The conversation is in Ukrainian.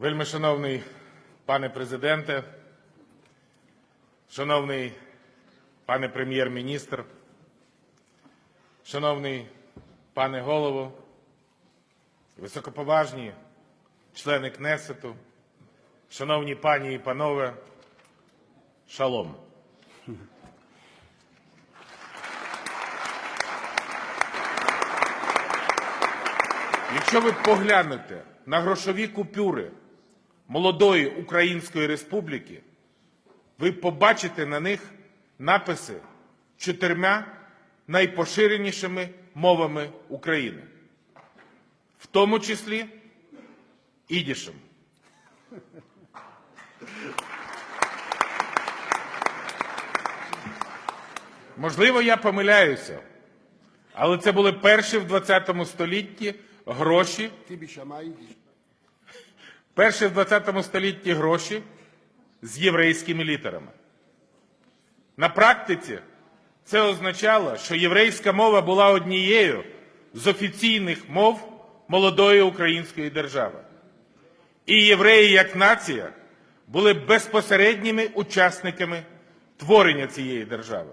Вельми шановний пане президенте, шановний пане прем'єр-міністр, шановний пане голово, високоповажні члени Кнесету, шановні пані і панове, шалом. Якщо ви поглянете на грошові купюри молодої Української Республіки, ви побачите на них написи чотирма найпоширенішими мовами України, в тому числі ідішем. Можливо, я помиляюся, але це були перші в ХХ столітті гроші перші в 20 столітті гроші з єврейськими літерами. На практиці це означало, що єврейська мова була однією з офіційних мов молодої української держави. І євреї як нація були безпосередніми учасниками творення цієї держави.